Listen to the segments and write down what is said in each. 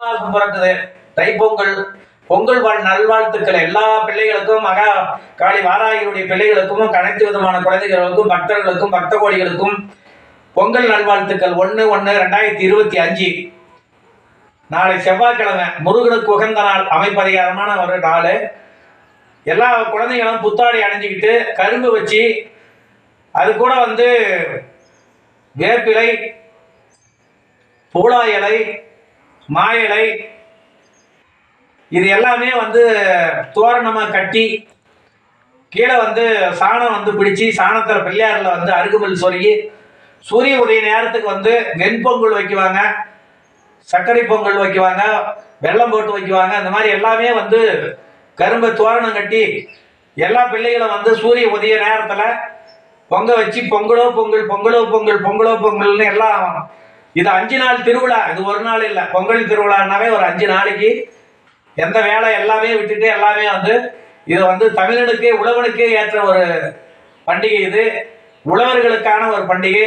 பிறக்குது தைப்பொங்கல் பொங்கல் வாழ் நல்வாழ்த்துக்கள். எல்லா பிள்ளைகளுக்கும் மகா காளி வாராகியுடைய பிள்ளைகளுக்கும் அனைத்து விதமான குழந்தைகளுக்கும் பக்தர்களுக்கும் பக்த கோடிகளுக்கும் பொங்கல் நல்வாழ்த்துக்கள். ஒன்று ஒன்று ரெண்டாயிரத்தி இருபத்தி அஞ்சு. நாளை செவ்வாய்க்கிழமை முருகனுக்கு உகந்த நாள். அமைப்பதிகாரமான ஒரு நாள். எல்லா குழந்தைகளும் புத்தாடை அணிஞ்சிக்கிட்டு கரும்பு வச்சு அது கூட வந்து வேப்பிலை பூலா இலை மா இலை இது எல்லாமே வந்து தோரணமாக கட்டி கீழே வந்து சாணம் வந்து பிடிச்சி சாணத்தில் பிள்ளையாரில் வந்து அருகுமல் சொருகி சூரிய உதய நேரத்துக்கு வந்து வெண்பொங்கல் வைக்குவாங்க சர்க்கரை பொங்கல் வைக்குவாங்க வெல்லம் போட்டு வைக்குவாங்க. இந்த மாதிரி எல்லாமே வந்து கரும்பு தோரணம் கட்டி எல்லா பிள்ளைகளும் வந்து சூரிய உதய நேரத்தில் பொங்க வச்சு பொங்கலோ பொங்கல் பொங்கலோ பொங்கல் பொங்கலோ பொங்கல்னு எல்லாம் இது அஞ்சு நாள் திருவிழா. இது ஒரு நாள் இல்லை. பொங்கல் திருவிழானாவே ஒரு அஞ்சு நாளைக்கு எந்த வேலை எல்லாமே விட்டுட்டு எல்லாமே வந்து இது வந்து தமிழனுக்கே உழவனுக்கே ஏற்ற ஒரு பண்டிகை இது. உழவர்களுக்கான ஒரு பண்டிகை.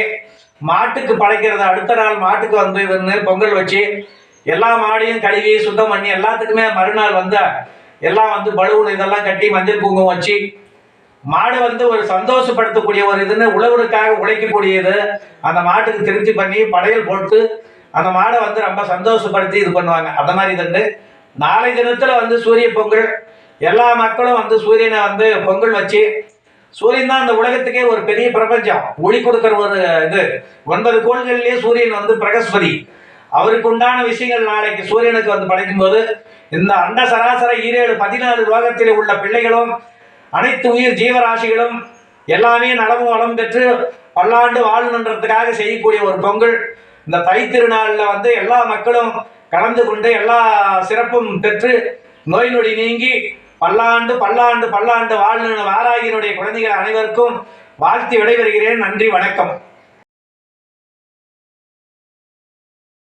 மாட்டுக்கு படைக்கிறது அடுத்த நாள் மாட்டுக்கு வந்து இதுன்னு பொங்கல் வச்சு எல்லா மாடையும் கழுவி சுத்தம் பண்ணி எல்லாத்துக்குமே மறுநாள் வந்து எல்லாம் வந்து பலூன் இதெல்லாம் கட்டி மஞ்சள் குங்குமம் வச்சு மாடு வந்து ஒரு சந்தோஷப்படுத்தக்கூடிய ஒரு இதுன்னு உழவருக்காக உழைக்கக்கூடியது. அந்த மாட்டுக்கு திருப்தி பண்ணி படையல் போட்டு அந்த மாடை வந்து ரொம்ப சந்தோஷப்படுத்தி இது பண்ணுவாங்க. அந்த மாதிரி இதுண்டு நாளை தினத்தில் வந்து சூரிய பொங்கல். எல்லா மக்களும் வந்து சூரியனை வந்து பொங்கல் வச்சு சூரியன் தான் இந்த உலகத்துக்கே ஒரு பெரிய பிரபஞ்சம். ஒளி கொடுக்குற ஒரு இது. ஒன்பது கோள்கள்லேயே சூரியன் வந்து பிரகஸ்பதி. அவருக்கு உண்டான விஷயங்கள் நாளைக்கு சூரியனுக்கு வந்து படைக்கும் போது இந்த அண்ட சராசர ஈரேழு பதினாறு லோகத்திலே உள்ள பிள்ளைகளும் அனைத்து உயிர் ஜீவராசிகளும் எல்லாமே நலமும் வளம் பெற்று பல்லாண்டு வாழணுன்றதுக்காக செய்யக்கூடிய ஒரு பொங்கல். இந்த தை திருநாளில் வந்து எல்லா மக்களும் கலந்து கொண்டு எல்லா சிறப்பும் பெற்று நோய் நொடி நீங்கி பல்லாண்டு பல்லாண்டு பல்லாண்டு வாழ்ந்து வாராகியினுடைய குழந்தைகள் அனைவருக்கும் வாழ்த்தி விடைபெறுகிறேன். நன்றி வணக்கம்.